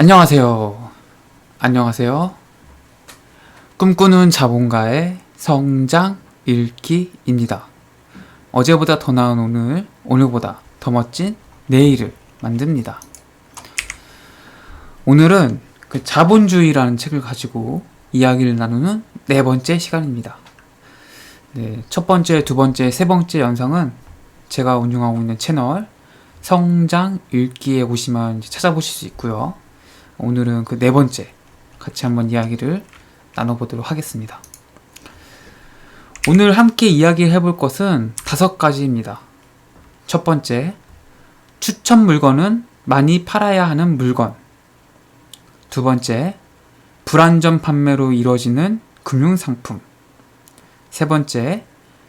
안녕하세요. 안녕하세요. 꿈꾸는 자본가의 성장 읽기입니다. 어제보다 더 나은 오늘, 오늘보다 더 멋진 내일을 만듭니다. 오늘은 그 자본주의라는 책을 가지고 이야기를 나누는 네 번째 시간입니다. 네, 첫 번째, 두 번째, 세 번째 영상은 제가 운영하고 있는 채널 성장 읽기에 이제 찾아보실 수 있고요. 오늘은 그 네 번째 같이 한번 이야기를 나눠보도록 하겠습니다. 오늘 함께 이야기를 해볼 것은 다섯 가지입니다. 첫 번째, 추천 물건은 많이 팔아야 하는 물건. 두 번째, 불안전 판매로 이루어지는 금융 상품. 세 번째,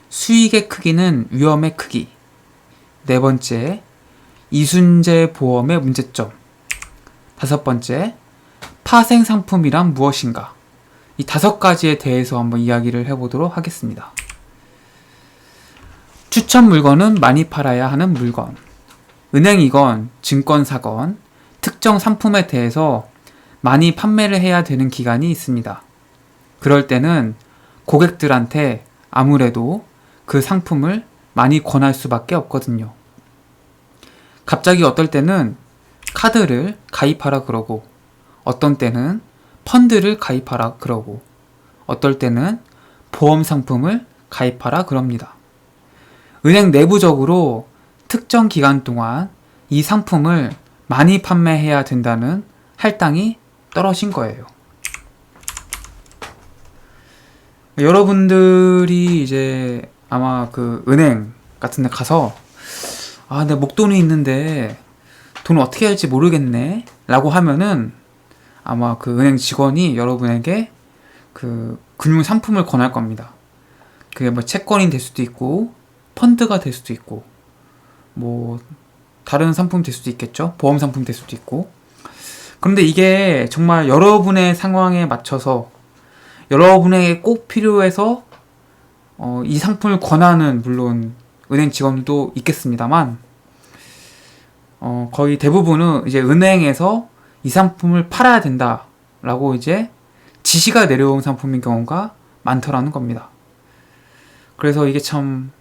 수익의 크기는 위험의 크기. 네 번째, 이순재 보험의 문제점. 다섯 번째, 파생 상품이란 무엇인가? 이 다섯 가지에 대해서 한번 이야기를 해보도록 하겠습니다. 추천 물건은 많이 팔아야 하는 물건. 은행이건 증권사건, 특정 상품에 대해서 많이 판매를 해야 되는 기간이 있습니다. 그럴 때는 고객들한테 아무래도 그 상품을 많이 권할 수밖에 없거든요. 갑자기 어떨 때는 카드를 가입하라 그러고 어떤 때는 펀드를 가입하라 그러고 어떨 때는 보험 상품을 가입하라 그럽니다. 은행 내부적으로 특정 기간 동안 이 상품을 많이 판매해야 된다는 할당이 떨어진 거예요. 여러분들이 이제 아마 그 은행 같은 데 가서 아, 내 목돈이 있는데 돈을 어떻게 할지 모르겠네. 라고 하면은 아마 그 은행 직원이 여러분에게 그 금융 상품을 권할 겁니다. 그게 뭐 채권이 될 수도 있고, 펀드가 될 수도 있고, 뭐, 다른 상품 될 수도 있겠죠? 보험 상품 될 수도 있고. 그런데 이게 정말 여러분의 상황에 맞춰서 여러분에게 꼭 필요해서 어, 이 상품을 권하는 물론 은행 직원도 있겠습니다만 어, 거의 대부분은 이제 은행에서 이 상품을 팔아야 된다라고 이제 지시가 내려온 상품인 경우가 많더라는 겁니다. 그래서 이게 참,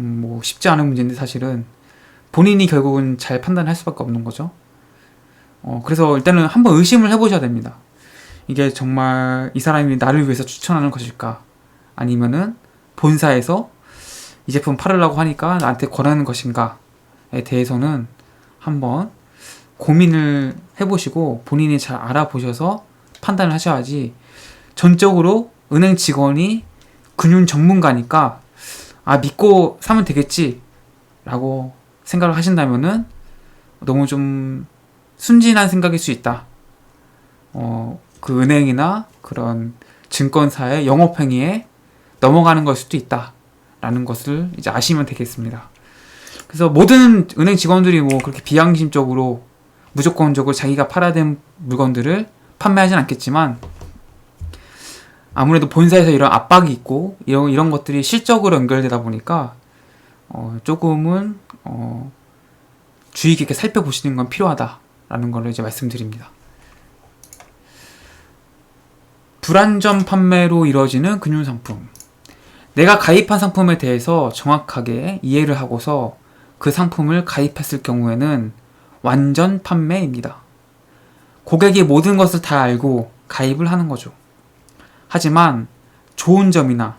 음, 뭐, 쉽지 않은 문제인데 사실은 본인이 결국은 잘 판단할 수밖에 없는 거죠. 어, 그래서 일단은 한번 의심을 해보셔야 됩니다. 이게 정말 이 사람이 나를 위해서 추천하는 것일까? 아니면은 본사에서 이 제품 팔으려고 하니까 나한테 권하는 것인가에 대해서는 한번 고민을 해보시고 본인이 잘 알아보셔서 판단을 하셔야지 전적으로 은행 직원이 금융 전문가니까 아 믿고 사면 되겠지 라고 생각을 하신다면은 너무 좀 순진한 생각일 수 있다. 어, 그 은행이나 그런 증권사의 영업행위에 넘어가는 걸 수도 있다. 라는 것을 이제 아시면 되겠습니다. 그래서 모든 은행 직원들이 뭐 그렇게 비양심적으로 무조건적으로 자기가 팔아야 되는 물건들을 판매하진 않겠지만 아무래도 본사에서 이런 압박이 있고 이런 이런 것들이 실적으로 연결되다 보니까 어, 조금은 어, 주의 깊게 살펴보시는 건 필요하다라는 걸 이제 말씀드립니다. 불안전 판매로 이루어지는 금융상품. 내가 가입한 상품에 대해서 정확하게 이해를 하고서 그 상품을 가입했을 경우에는 완전 판매입니다. 고객이 모든 것을 다 알고 가입을 하는 거죠. 하지만 좋은 점이나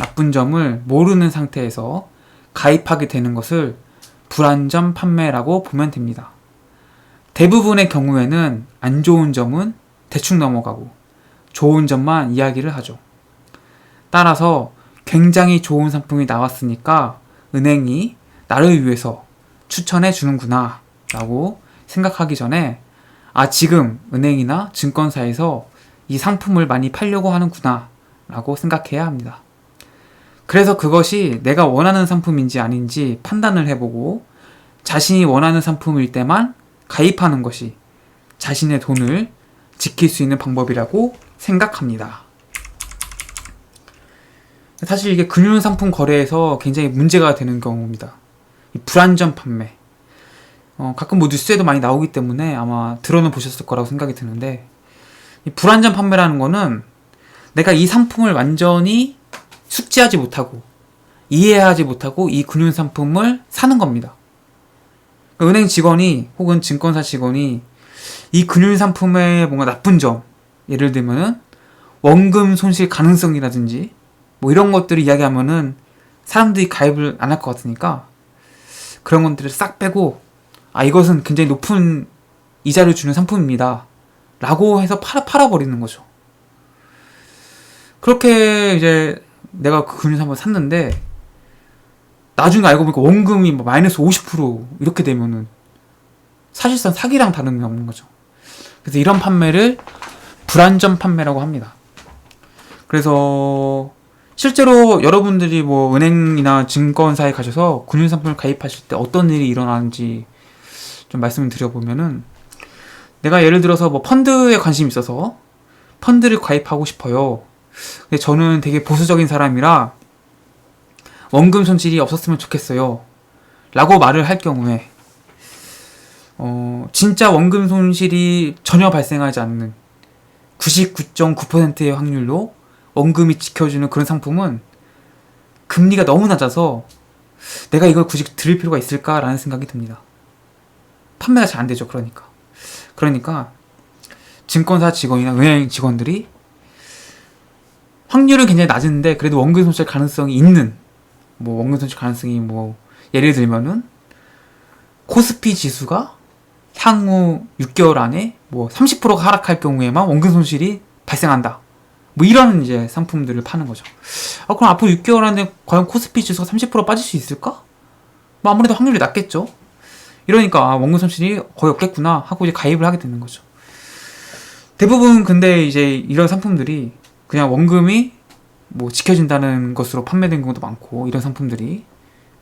나쁜 점을 모르는 상태에서 가입하게 되는 것을 불안전 판매라고 보면 됩니다. 대부분의 경우에는 안 좋은 점은 대충 넘어가고 좋은 점만 이야기를 하죠. 따라서 굉장히 좋은 상품이 나왔으니까 은행이 나를 위해서 추천해 주는구나 라고 생각하기 전에 아, 지금 은행이나 증권사에서 이 상품을 많이 팔려고 하는구나 라고 생각해야 합니다. 그래서 그것이 내가 원하는 상품인지 아닌지 판단을 해보고 자신이 원하는 상품일 때만 가입하는 것이 자신의 돈을 지킬 수 있는 방법이라고 생각합니다. 사실 이게 금융상품 거래에서 굉장히 문제가 되는 경우입니다. 불안전 판매. 어, 가끔 뭐 뉴스에도 많이 나오기 때문에 아마 들어는 보셨을 거라고 생각이 드는데 이 불안전 판매라는 거는 내가 이 상품을 완전히 숙지하지 못하고 이해하지 못하고 이 금융 상품을 사는 겁니다. 그러니까 은행 직원이 혹은 증권사 직원이 이 금융 상품의 뭔가 나쁜 점 예를 들면은 원금 손실 가능성이라든지 뭐 이런 것들을 이야기하면은 사람들이 가입을 안 할 것 같으니까 그런 것들을 싹 빼고 아 이것은 굉장히 높은 이자를 주는 상품입니다. 라고 해서 팔아, 팔아버리는 거죠. 그렇게 이제 내가 그 금융상품을 샀는데 나중에 알고 보니까 원금이 뭐 마이너스 50% 이렇게 되면은 사실상 사기랑 다름이 없는 거죠. 그래서 이런 판매를 불안전 판매라고 합니다. 그래서 실제로 여러분들이 뭐 은행이나 증권사에 가셔서 금융상품을 가입하실 때 어떤 일이 일어나는지 좀 말씀을 드려보면은 내가 예를 들어서 뭐 펀드에 관심이 있어서 펀드를 가입하고 싶어요. 근데 저는 되게 보수적인 사람이라 원금 손실이 없었으면 좋겠어요. 라고 말을 할 경우에 어, 진짜 원금 손실이 전혀 발생하지 않는 99.9%의 확률로 원금이 지켜주는 그런 상품은 금리가 너무 낮아서 내가 이걸 굳이 들을 필요가 있을까라는 생각이 듭니다. 판매가 잘 안 되죠. 그러니까. 그러니까 증권사 직원이나 은행 직원들이 확률은 굉장히 낮은데 그래도 원금 손실 가능성이 있는 뭐 원금 손실 가능성이 뭐 예를 들면은 코스피 지수가 향후 6개월 안에 뭐 30%가 하락할 경우에만 원금 손실이 발생한다. 뭐 이런 이제 상품들을 파는 거죠. 아, 그럼 앞으로 6개월 안에 과연 코스피 지수가 30% 빠질 수 있을까? 뭐 아무래도 확률이 낮겠죠. 이러니까 아, 원금 손실이 거의 없겠구나 하고 이제 가입을 하게 되는 거죠. 대부분 근데 이제 이런 상품들이 그냥 원금이 뭐 지켜진다는 것으로 판매된 경우도 많고 이런 상품들이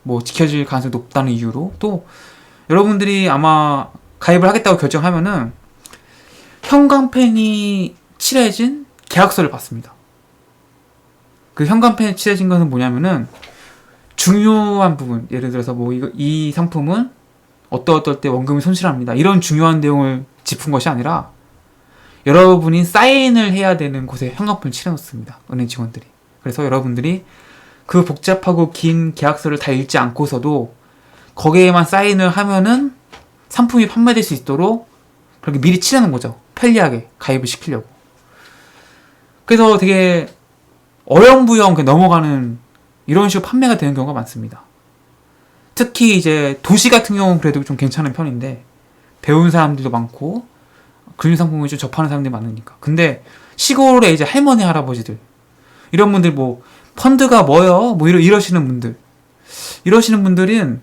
뭐 지켜질 가능성이 높다는 이유로 또 여러분들이 아마 가입을 하겠다고 결정하면은 현관펜이 칠해진 계약서를 받습니다. 그 현관펜이 칠해진 것은 뭐냐면은 중요한 부분 예를 들어서 뭐 이거 이 상품은 어떠 어떨 때 원금을 손실합니다. 이런 중요한 내용을 짚은 것이 아니라 여러분이 사인을 해야 되는 곳에 현관펜을 칠해놓습니다. 은행 직원들이. 그래서 여러분들이 그 복잡하고 긴 계약서를 다 읽지 않고서도 거기에만 사인을 하면은 상품이 판매될 수 있도록 그렇게 미리 칠해놓은 거죠. 편리하게 가입을 시키려고. 그래서 되게 어영부영 넘어가는 이런 식으로 판매가 되는 경우가 많습니다. 특히 이제 도시 같은 경우는 그래도 좀 괜찮은 편인데 배운 사람들도 많고 금융상품을 좀 접하는 사람들이 많으니까. 근데 시골에 이제 할머니 할아버지들 이런 분들 뭐 펀드가 뭐요? 뭐 이러, 이러시는 분들 이러시는 분들은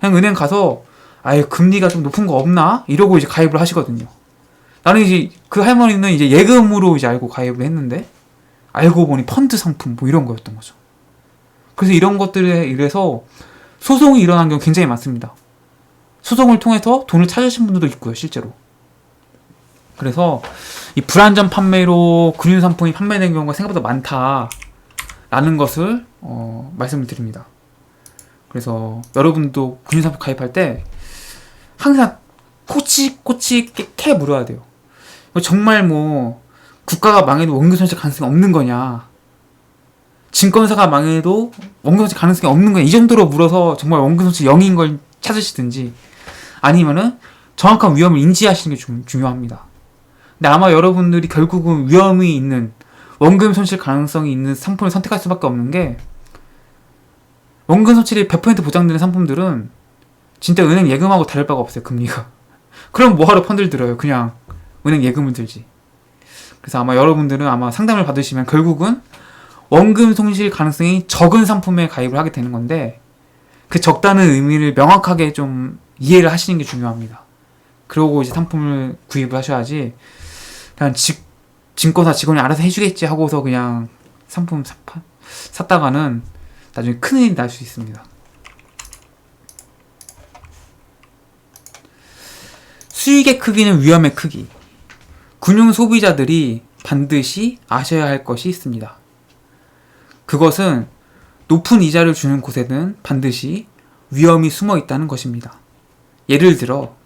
그냥 은행 가서 아예 금리가 좀 높은 거 없나 이러고 이제 가입을 하시거든요. 나는 이제 그 할머니는 이제 예금으로 이제 알고 가입을 했는데 알고 보니 펀드 상품 뭐 이런 거였던 거죠. 그래서 이런 것들에 이래서 소송이 일어난 경우 굉장히 많습니다. 소송을 통해서 돈을 찾으신 분들도 있고요, 실제로. 그래서 이 불안전 판매로 금융 상품이 판매된 경우가 생각보다 많다라는 것을 어, 말씀을 드립니다. 그래서 여러분도 금융 상품 가입할 때 항상 코치코치 캐 물어야 돼요. 정말 뭐 국가가 망해도 원금 손실 가능성이 없는 거냐? 증권사가 망해도 원금 손실 가능성이 없는 거냐 이 정도로 물어서 정말 원금 손실 0인 걸 찾으시든지 아니면은 정확한 위험을 인지하시는 게 중, 중요합니다. 근데 아마 여러분들이 결국은 위험이 있는 원금 손실 가능성이 있는 상품을 선택할 수밖에 없는 게 원금 손실이 100% 보장되는 상품들은 진짜 은행 예금하고 다를 바가 없어요 금리가. 그럼 뭐하러 펀드를 들어요? 그냥 은행 예금을 들지. 그래서 아마 여러분들은 아마 상담을 받으시면 결국은 원금 손실 가능성이 적은 상품에 가입을 하게 되는 건데 그 적다는 의미를 명확하게 좀 이해를 하시는 게 중요합니다. 그러고 이제 상품을 구입을 하셔야지 그냥 직, 증권사 직원이 알아서 해주겠지 하고서 그냥 상품 사, 샀다가는 나중에 큰일이 날 수 있습니다. 수익의 크기는 위험의 크기. 금융 소비자들이 반드시 아셔야 할 것이 있습니다. 그것은 높은 이자를 주는 곳에는 반드시 위험이 숨어 있다는 것입니다. 예를 들어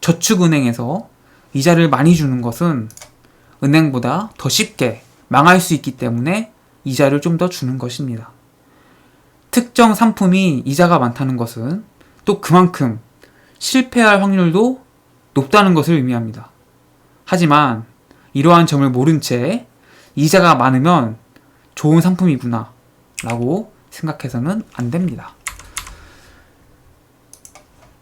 저축은행에서 이자를 많이 주는 것은 은행보다 더 쉽게 망할 수 있기 때문에 이자를 좀 더 주는 것입니다. 특정 상품이 이자가 많다는 것은 또 그만큼 실패할 확률도 높다는 것을 의미합니다. 하지만 이러한 점을 모른 채 이자가 많으면 좋은 상품이구나 라고 생각해서는 안 됩니다.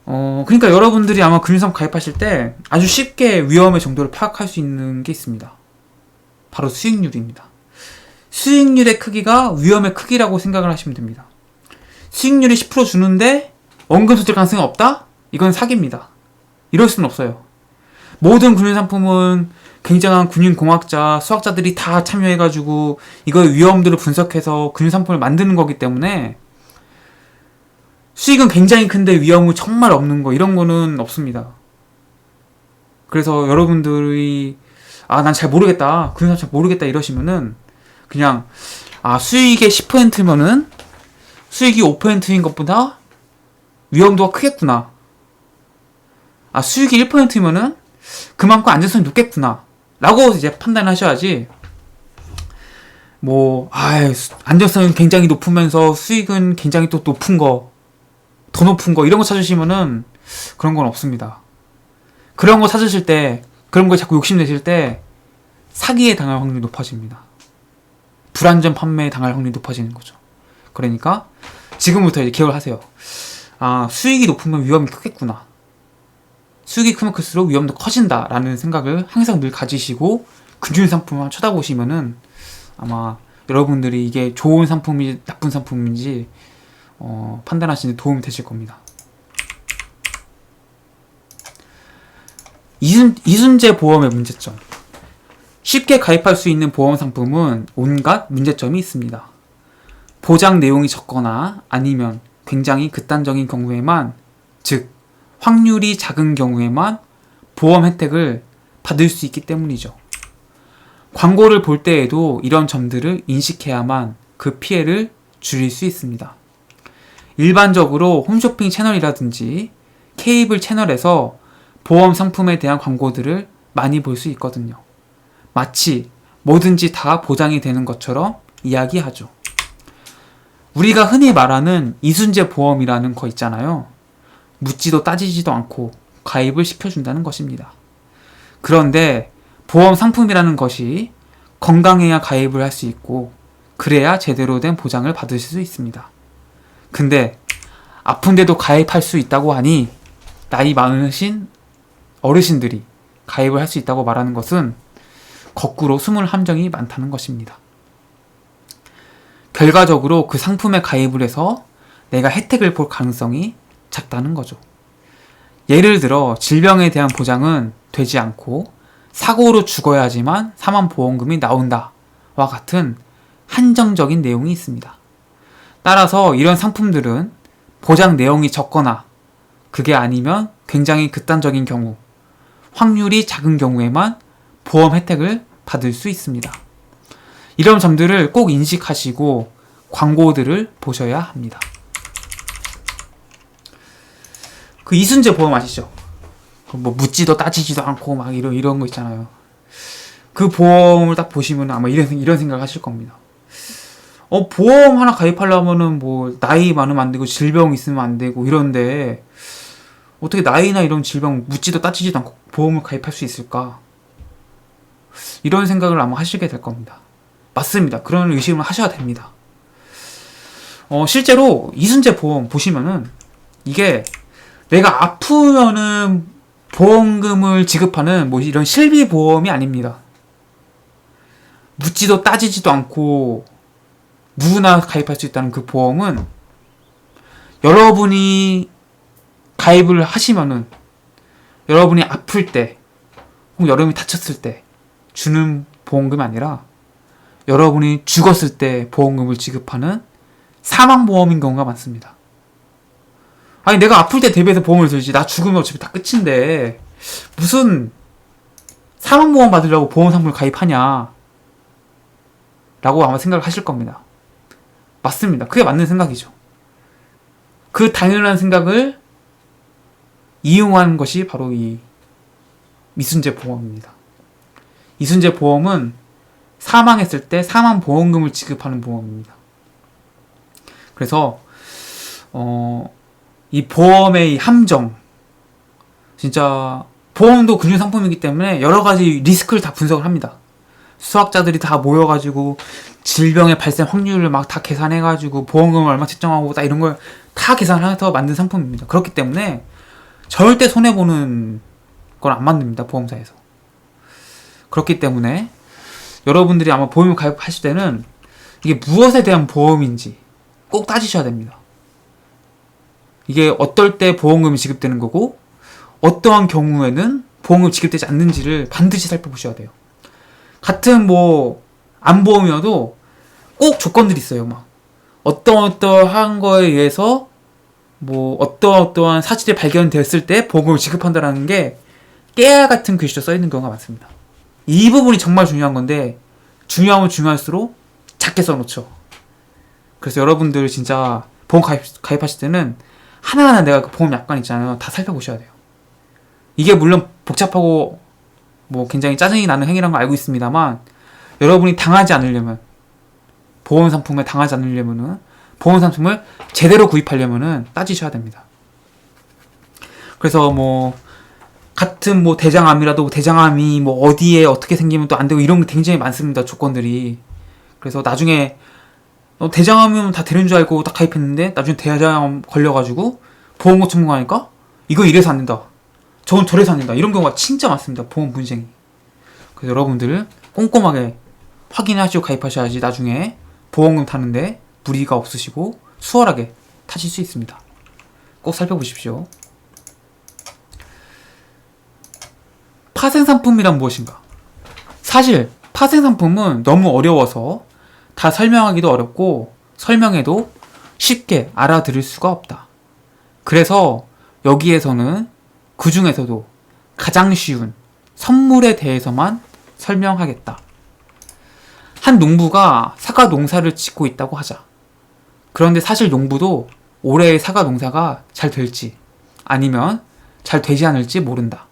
어, 그러니까 여러분들이 아마 금융상 가입하실 때 아주 쉽게 위험의 정도를 파악할 수 있는 게 있습니다. 바로 수익률입니다. 수익률의 크기가 위험의 크기라고 생각을 하시면 됩니다. 수익률이 10% 주는데 원금 소질 가능성이 없다? 이건 사기입니다. 이럴 수는 없어요. 모든 금융상품은 굉장한 금융공학자, 수학자들이 다 참여해가지고 이거의 위험들을 분석해서 금융상품을 만드는 거기 때문에 수익은 굉장히 큰데 위험은 정말 없는 거 이런 거는 없습니다. 그래서 여러분들이 아 난 잘 모르겠다 금융상 잘 모르겠다 이러시면은 그냥 아 수익의 10%면은 수익이 5%인 것보다 위험도가 크겠구나. 아 수익이 1%면은 그만큼 안전성이 높겠구나. 라고 이제 판단하셔야지. 뭐, 아 안전성이 굉장히 높으면서 수익은 굉장히 또 높은 거, 더 높은 거, 이런 거 찾으시면은 그런 건 없습니다. 그런 거 찾으실 때, 그런 거에 자꾸 욕심내실 때, 사기에 당할 확률이 높아집니다. 불안전 판매에 당할 확률이 높아지는 거죠. 그러니까, 지금부터 이제 기억을 하세요. 아, 수익이 높으면 위험이 크겠구나. 수익이 크면 클수록 위험도 커진다라는 생각을 항상 늘 가지시고 금융 상품을 쳐다보시면은 아마 여러분들이 이게 좋은 상품인지 나쁜 상품인지 어, 판단하시는 데 도움이 되실 겁니다. 이순, 이순재 보험의 문제점. 쉽게 가입할 수 있는 보험 상품은 온갖 문제점이 있습니다. 보장 내용이 적거나 아니면 굉장히 극단적인 경우에만, 즉, 확률이 작은 경우에만 보험 혜택을 받을 수 있기 때문이죠. 광고를 볼 때에도 이런 점들을 인식해야만 그 피해를 줄일 수 있습니다. 일반적으로 홈쇼핑 채널이라든지 케이블 채널에서 보험 상품에 대한 광고들을 많이 볼 수 있거든요. 마치 뭐든지 다 보장이 되는 것처럼 이야기하죠. 우리가 흔히 말하는 이순재 보험이라는 거 있잖아요. 묻지도 따지지도 않고 가입을 시켜준다는 것입니다. 그런데 보험 상품이라는 것이 건강해야 가입을 할 수 있고 그래야 제대로 된 보장을 받으실 수 있습니다. 근데 아픈데도 가입할 수 있다고 하니 나이 많으신 어르신들이 가입을 할 수 있다고 말하는 것은 거꾸로 숨을 함정이 많다는 것입니다. 결과적으로 그 상품에 가입을 해서 내가 혜택을 볼 가능성이 작다는 거죠. 예를 들어 질병에 대한 보장은 되지 않고 사고로 죽어야지만 사망보험금이 나온다와 같은 한정적인 내용이 있습니다. 따라서 이런 상품들은 보장 내용이 적거나 그게 아니면 굉장히 극단적인 경우, 확률이 작은 경우에만 보험 혜택을 받을 수 있습니다. 이런 점들을 꼭 인식하시고 광고들을 보셔야 합니다. 그 이순재 보험 아시죠? 그뭐 묻지도 따지지도 않고 막 이런 이런 거 있잖아요. 그 보험을 딱 보시면 아마 이런 이런 생각 하실 겁니다. 어 보험 하나 가입하려면은 뭐 나이 많으면 안 되고 질병 있으면 안 되고 이런데 어떻게 나이나 이런 질병 묻지도 따지지도 않고 보험을 가입할 수 있을까? 이런 생각을 아마 하시게 될 겁니다. 맞습니다. 그런 의심을 하셔야 됩니다. 어, 실제로 이순재 보험 보시면은 이게 내가 아프면은 보험금을 지급하는 뭐 이런 실비 보험이 아닙니다. 묻지도 따지지도 않고 누구나 가입할 수 있다는 그 보험은 여러분이 가입을 하시면은 여러분이 아플 때 혹은 여러분이 다쳤을 때 주는 보험금이 아니라 여러분이 죽었을 때 보험금을 지급하는 사망보험인 경우가 많습니다. 아니 내가 아플 때 대비해서 보험을 들지 나 죽으면 어차피 다 끝인데 무슨 사망보험 받으려고 보험 상품을 가입하냐 라고 아마 생각을 하실 겁니다. 맞습니다. 그게 맞는 생각이죠. 그 당연한 생각을 이용한 것이 바로 이 미순재 보험입니다. 이순재 보험은 사망했을 때 사망 보험금을 지급하는 보험입니다. 그래서 어, 이 보험의 이 함정 진짜 보험도 금융 상품이기 때문에 여러 가지 리스크를 다 분석을 합니다. 수학자들이 다 모여가지고 질병의 발생 확률을 막 다 계산해가지고 보험금을 얼마 책정하고 딱 이런 걸 다 계산해서 만든 상품입니다. 그렇기 때문에 절대 손해 보는 건안 만듭니다. 보험사에서. 그렇기 때문에 여러분들이 아마 보험을 가입하실 때는 이게 무엇에 대한 보험인지 꼭 따지셔야 됩니다. 이게 어떨 때 보험금이 지급되는 거고 어떠한 경우에는 보험금 지급되지 않는지를 반드시 살펴보셔야 돼요. 같은 뭐 안보험이어도 꼭 조건들이 있어요. 막 어떠어떠한 거에 의해서 뭐 어떠 어떠한 사실이 발견되었을 때 보험금을 지급한다라는 게 깨알 같은 글씨로 써 있는 경우가 많습니다. 이 부분이 정말 중요한 건데 중요하면 중요할수록 작게 써놓죠. 그래서 여러분들 진짜 보험 가입, 가입하실 때는 하나하나 내가 그 보험 약관 있잖아요. 다 살펴보셔야 돼요. 이게 물론 복잡하고 뭐 굉장히 짜증이 나는 행위라는 걸 알고 있습니다만 여러분이 당하지 않으려면 보험 상품에 당하지 않으려면은 보험 상품을 제대로 구입하려면은 따지셔야 됩니다. 그래서 뭐 같은 뭐 대장암이라도 대장암이 뭐 어디에 어떻게 생기면 또 안 되고 이런 게 굉장히 많습니다. 조건들이. 그래서 나중에 어, 대장암이면 다 되는 줄 알고 딱 가입했는데 나중에 대장암 걸려가지고 보험금 청구하니까 이거 이래서 안 된다. 저건 저래서 안 된다. 이런 경우가 진짜 많습니다. 보험 분쟁이. 그래서 여러분들 꼼꼼하게 확인하시고 가입하셔야지 나중에 보험금 타는데 무리가 없으시고 수월하게 타실 수 있습니다. 꼭 살펴보십시오. 파생 상품이란 무엇인가? 사실 파생 상품은 너무 어려워서 다 설명하기도 어렵고 설명해도 쉽게 알아들을 수가 없다. 그래서 여기에서는 그 중에서도 가장 쉬운 선물에 대해서만 설명하겠다. 한 농부가 사과 농사를 짓고 있다고 하자. 그런데 사실 농부도 올해의 사과 농사가 잘 될지 아니면 잘 되지 않을지 모른다.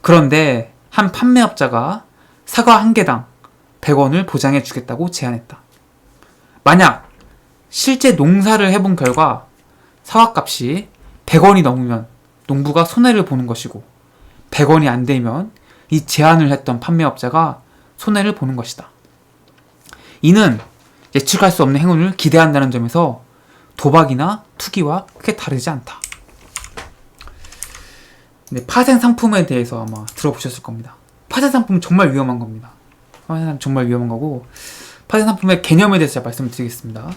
그런데 한 판매업자가 사과 한 개당 100원을 보장해 주겠다고 제안했다. 만약 실제 농사를 해본 결과 사과값이 100원이 넘으면 농부가 손해를 보는 것이고 100원이 안 되면 이 제안을 했던 판매업자가 손해를 보는 것이다. 이는 예측할 수 없는 행운을 기대한다는 점에서 도박이나 투기와 크게 다르지 않다. 네, 파생 상품에 대해서 아마 들어보셨을 겁니다. 파생 상품은 정말 위험한 겁니다. 파생 상품 정말 위험한 거고 파생 상품의 개념에 대해서 제가 말씀을 드리겠습니다.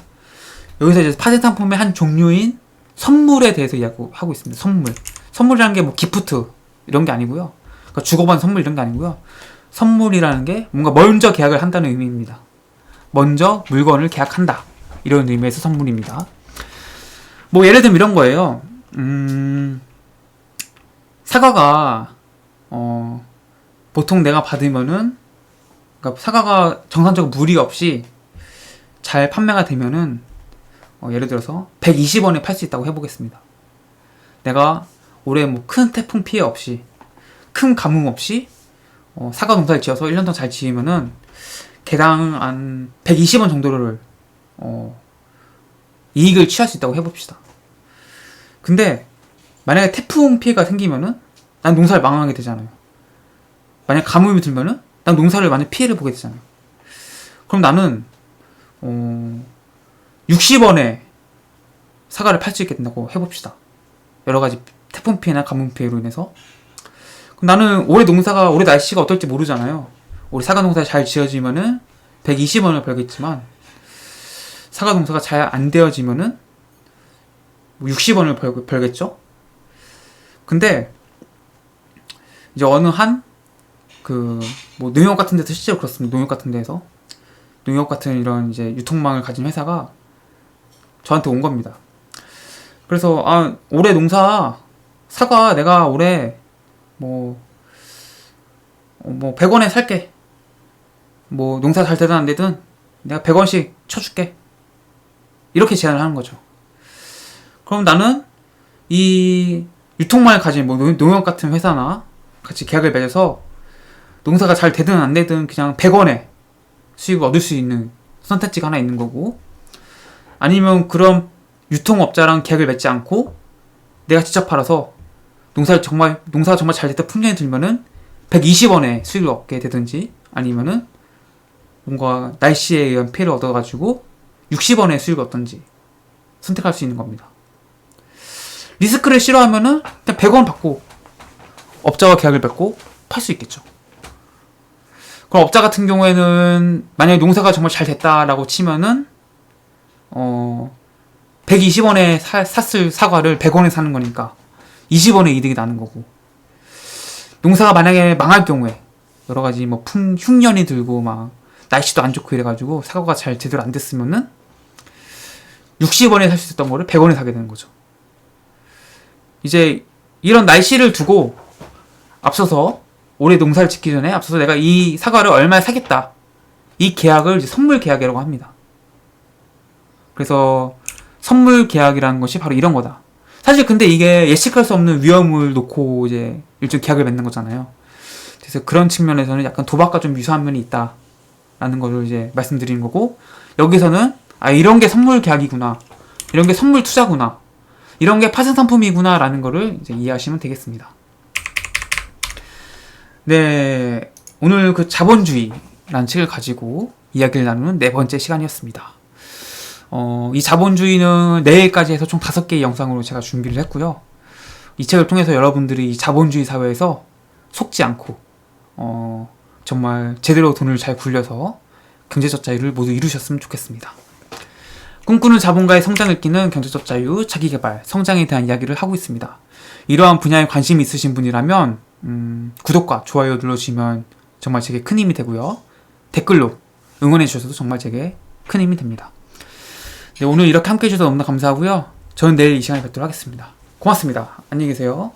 여기서 이제 파생 상품의 한 종류인 선물에 대해서 이야기하고 있습니다. 선물. 선물이라는 게 뭐 기프트 이런 게 아니고요. 그러니까 주고받은 선물 이런 게 아니고요. 선물이라는 게 뭔가 먼저 계약을 한다는 의미입니다. 먼저 물건을 계약한다. 이런 의미에서 선물입니다. 뭐 예를 들면 이런 거예요. 음, 사과가 어, 보통 내가 받으면은 그러니까 사과가 정상적으로 무리 없이 잘 판매가 되면은 어, 예를 들어서 120원에 팔 수 있다고 해보겠습니다. 내가 올해 뭐 큰 태풍 피해 없이 큰 가뭄 없이 어, 사과 농사를 지어서 1년 동안 잘 지으면은 개당 한 120원 정도를 어, 이익을 취할 수 있다고 해봅시다. 근데 만약에 태풍 피해가 생기면은 난 농사를 망하게 되잖아요. 만약 가뭄이 들면은 난 농사를 많이 피해를 보게 되잖아요. 그럼 나는 어, 60원에 사과를 팔 수 있게 된다고 해봅시다. 여러 가지 태풍 피해나 가뭄 피해로 인해서. 그럼 나는 올해 농사가 올해 날씨가 어떨지 모르잖아요. 올해 사과 농사 잘 지어지면은 120원을 벌겠지만 사과 농사가 잘 안 되어지면은 60원을 벌, 벌겠죠? 근데 이제 어느 한 그뭐 농협 같은 데서 실제로 그렇습니다. 농협 같은 데서 농협 같은 이런 이제 유통망을 가진 회사가 저한테 온 겁니다. 그래서 아 올해 농사 사과 내가 올해 뭐 어, 뭐 100원에 살게. 뭐 농사 잘 되든 안 되든 내가 100원씩 쳐줄게. 이렇게 제안을 하는 거죠. 그럼 나는 이 유통망을 가진 뭐 농- 농협 같은 회사나 같이 계약을 맺어서 농사가 잘 되든 안 되든 그냥 100원에 수익을 얻을 수 있는 선택지가 하나 있는 거고 아니면 그런 유통업자랑 계약을 맺지 않고 내가 직접 팔아서 농사를 정말 농사가 정말 잘 됐다 풍년이 들면은 120원에 수익을 얻게 되든지 아니면은 뭔가 날씨에 의한 피해를 얻어가지고 60원에 수익을 얻든지 선택할 수 있는 겁니다. 리스크를 싫어하면은 그냥 100원 받고 업자와 계약을 맺고 팔 수 있겠죠. 그럼 업자 같은 경우에는 만약에 농사가 정말 잘 됐다라고 치면은 어 120원에 사, 샀을 사과를 100원에 사는 거니까 20원의 이득이 나는 거고 농사가 만약에 망할 경우에 여러 가지 뭐 풍, 흉년이 들고 막 날씨도 안 좋고 이래가지고 사과가 잘 제대로 안 됐으면은 60원에 살 수 있었던 거를 100원에 사게 되는 거죠. 이제 이런 날씨를 두고 앞서서 올해 농사를 짓기 전에 앞서서 내가 이 사과를 얼마에 사겠다. 이 계약을 선물 계약이라고 합니다. 그래서 선물 계약이라는 것이 바로 이런 거다. 사실 근데 이게 예측할 수 없는 위험을 놓고 이제 일종 계약을 맺는 거잖아요. 그래서 그런 측면에서는 약간 도박과 좀 유사한 면이 있다라는 거를 이제 말씀드리는 거고 여기서는 아 이런 게 선물 계약이구나. 이런 게 선물 투자구나. 이런 게 파생 상품이구나라는 거를 이제 이해하시면 되겠습니다. 네, 오늘 그 자본주의라는 책을 가지고 이야기를 나누는 네 번째 시간이었습니다. 어, 이 자본주의는 내일까지 해서 총 다섯 개의 영상으로 제가 준비를 했고요. 이 책을 통해서 여러분들이 이 자본주의 사회에서 속지 않고, 어, 정말 제대로 돈을 잘 굴려서 경제적 자유를 모두 이루셨으면 좋겠습니다. 꿈꾸는 자본가의 성장을 끼는 경제적 자유, 자기개발, 성장에 대한 이야기를 하고 있습니다. 이러한 분야에 관심이 있으신 분이라면 음, 구독과 좋아요 눌러주시면 정말 제게 큰 힘이 되고요. 댓글로 응원해 주셔도 정말 제게 큰 힘이 됩니다. 네, 오늘 이렇게 함께 해주셔서 너무나 감사하고요. 저는 내일 이 시간에 뵙도록 하겠습니다. 고맙습니다. 안녕히 계세요.